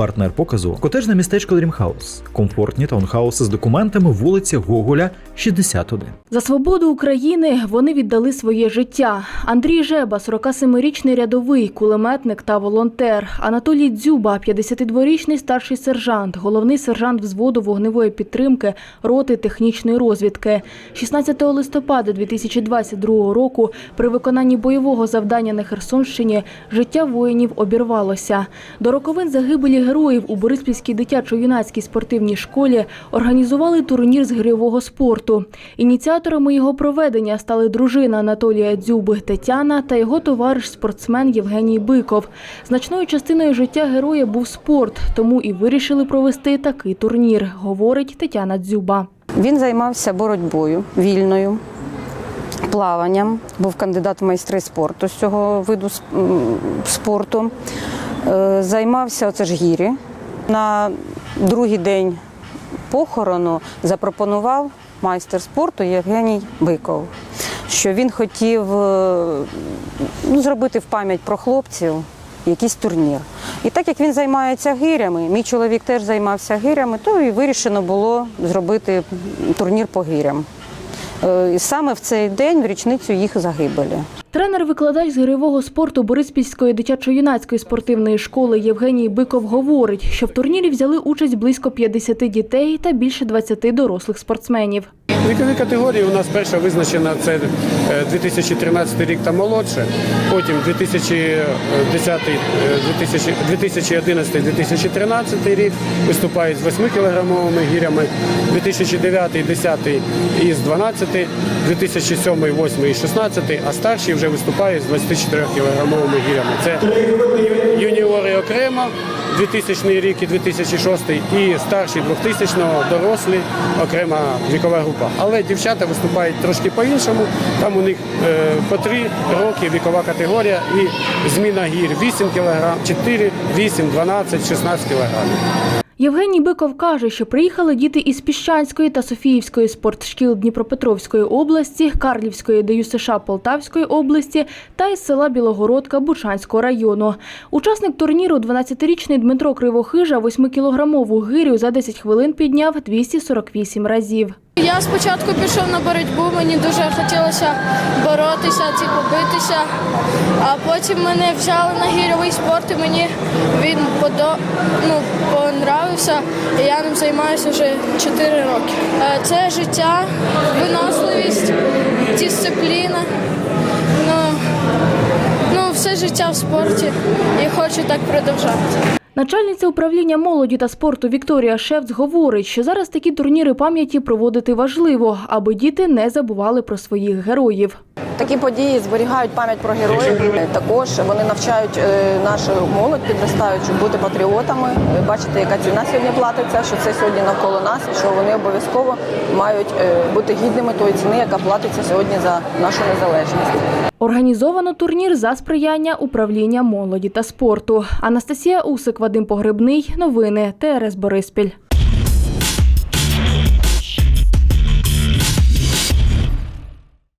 Партнер показу котежне містечко Дрімхаус, комфортні таунхауси з документами вулиця Гоголя, 61. За свободу України вони віддали своє життя. Андрій Жеба, 47-річний рядовий, кулеметник та волонтер. Анатолій Дзюба, 52-річний старший сержант, головний сержант взводу вогневої підтримки роти технічної розвідки. 16 листопада 2022 року при виконанні бойового завдання на Херсонщині життя воїнів обірвалося. До роковин загибелі героїв у Бориспільській дитячо-юнацькій спортивній школі організували турнір з гирьового спорту. Ініціаторами його проведення стали дружина Анатолія Дзюби Тетяна та його товариш-спортсмен Євгеній Биков. Значною частиною життя героя був спорт, тому і вирішили провести такий турнір, говорить Тетяна Дзюба. Він займався боротьбою вільною, плаванням, був кандидат в майстри спорту з цього виду спорту. Е, Займався оце ж гірі. На другий день похорону запропонував майстер спорту Євгеній Биков, що він хотів е, ну, зробити в пам'ять про хлопців якийсь турнір. І так як він займається гирями, мій чоловік теж займався гирями, то і вирішено було зробити турнір по гирям. Е, І саме в цей день, в річницю їх загибелі. Тренер-викладач з гирьового спорту Бориспільської дитячо-юнацької спортивної школи Євгеній Биков говорить, що в турнірі взяли участь близько 50 дітей та більше 20 дорослих спортсменів. Вікові категорії у нас перша визначена це е, 2013 рік та молодше, потім 2010, е, 2011-2013 рік виступають з 8 кілограмовими гірями, 2009-10 із 12, 2007, 8 і 16, а старші вже виступають з 24 кілограмовими гірями. Це юніори окремо, 2000 рік і 2006, і старші 2000-го, дорослі, окрема вікова група. Але дівчата виступають трошки по-іншому. Там у них е, по 3 роки вікова категорія і зміна гір 8 кг, 4, 8, 12, 16 кг. Євгеній Биков каже, що приїхали діти із Піщанської та Софіївської спортшкіл Дніпропетровської області, Карлівської ДЮСШ Полтавської області та із села Білогородка Бучанського району. Учасник турніру, 12-річний Дмитро Кривохижа, 8-кілограмову гирю за 10 хвилин підняв 248 разів. Я спочатку пішов на боротьбу, мені дуже хотілося боротися, типу, битися, а потім мене взяли на гірьовий спорт і мені він подо... ну, понравився, і я ним займаюся вже 4 роки. Е, Це життя, виносливість, дисципліна. Ну, ну, все життя в спорті і хочу так продовжати. Начальниця управління молоді та спорту Вікторія Шевц говорить, що зараз такі турніри пам'яті проводити важливо, аби діти не забували про своїх героїв. Такі події зберігають пам'ять про героїв. Також вони навчають е, нашу молодь підростаючу бути патріотами, е, бачити, яка ціна сьогодні платиться, що це сьогодні навколо нас, і що вони обов'язково мають е, бути гідними тої ціни, яка платиться сьогодні за нашу незалежність. Організовано турнір за сприяння управління молоді та спорту. Анастасія Усик, Вадим Погребний. Новини ТРС Бориспіль.